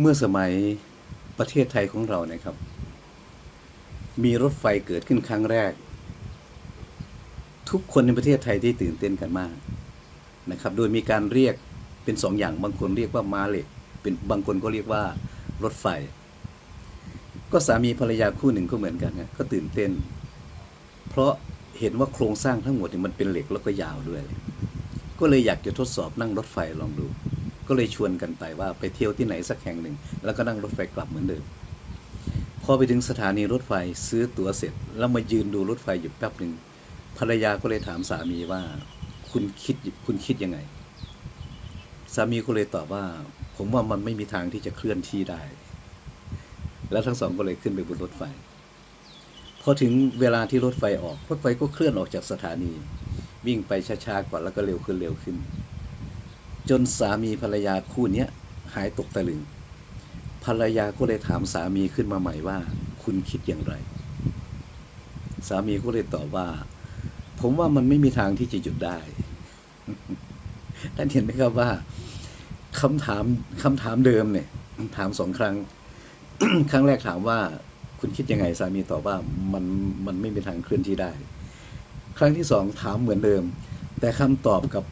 เมื่อสมัยประเทศไทยของเรานะครับ มีรถไฟเกิดขึ้นครั้งแรก ทุกคนในประเทศไทยที่ตื่นเต้นกันมากนะครับ โดยมีการเรียกเป็นสองอย่างบางคนเรียกว่ามาเหล็กเป็นบางคนก็เรียกว่ารถไฟ ก็สามีภรรยาคู่หนึ่งก็เหมือนกันนะก็ตื่นเต้น เพราะเห็นว่าโครงสร้างทั้งหมดเนี่ยมันเป็นเหล็กแล้วก็ยาวด้วย ก็เลยอยากจะทดสอบนั่งรถไฟลองดู ก็เลยชวนกันไปว่าไปเที่ยวที่ไหนสักแห่งหนึ่ง แล้วก็นั่งรถไฟกลับเหมือนเดิมพอไปถึงสถานีรถไฟซื้อตั๋วเสร็จ แล้วมายืนดูรถไฟอยู่แป๊บหนึ่งภรรยาก็เลยถามสามีว่า คุณคิดคุณคิดยังไง สามีก็เลยตอบว่า ผมว่ามันไม่มีทางที่จะเคลื่อนที่ได้ แล้วทั้งสองก็เลยขึ้นไปบนรถไฟพอถึงเวลาที่รถไฟออกรถไฟก็เคลื่อนออกจากสถานี วิ่งไปช้าๆก่อนแล้วก็เร็วขึ้นเร็วขึ้น จนสามีภรรยาคู่นี้หายตกตะลึง ภรรยาก็เลยถามสามีขึ้นมาใหม่ว่า คุณคิดอย่างไร สามีก็เลยตอบว่า ผมว่ามันไม่มีทางที่จะหยุดได้ท่านเห็นไหมครับว่าคำถามคำถามเดิมเนี่ยถามสองครั้ง ครั้งแรกถามว่า คุณคิดยังไง สามีตอบว่ามันมันไม่มีทางเคลื่อนที่ได้ ครั้งที่สองถามเหมือนเดิม แต่คำตอบกับ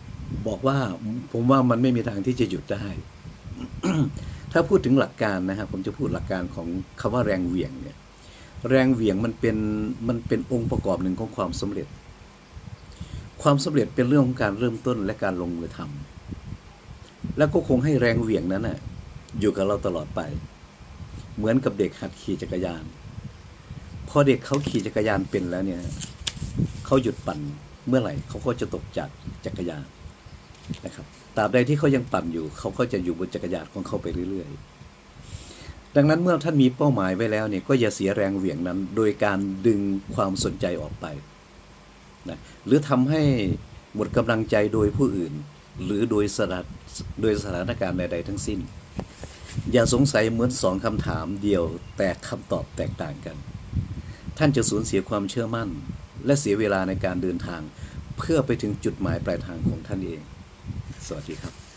บอกว่าผมว่ามันไม่มีทางที่จะหยุดได้ ถ้าพูดถึงหลักการนะครับผมจะพูดหลักการของคำว่าแรงเหวี่ยงเนี่ย แรงเหวี่ยงมันเป็นมันเป็นองค์ประกอบหนึ่งของความสำเร็จ ความสำเร็จเป็นเรื่องของการเริ่มต้นและการลงมือทำแล้วก็คงให้แรงเหวี่ยงนั้นน่ะอยู่กับเราตลอดไป เหมือนกับเด็กหัดขี่จักรยาน พอเด็กเขาขี่จักรยานเป็นแล้วเนี่ยเขาหยุดปั่นเมื่อไหร่เขาก็จะตกจากจักรยาน นะครับตราบใดที่เขายังปั่นอยู่ เขาก็จะอยู่บนจักรยานของเขาไปเรื่อยๆ ดังนั้นเมื่อท่านมีเป้าหมายไว้แล้วเนี่ยก็อย่าเสียแรงเหวี่ยงนั้น โดยการดึงความสนใจออกไปนะหรือทำให้หมดกำลังใจโดยผู้อื่น หรือโดยสถานโดยสถานการณ์ใดๆทั้งสิ้น อย่าสงสัยเหมือนสองคำถามเดียวแต่คำตอบแตกต่างกัน ท่านจะสูญเสียความเชื่อมั่น และเสียเวลาในการเดินทาง เพื่อไปถึงจุดหมายปลายทางของท่านเอง 手机上。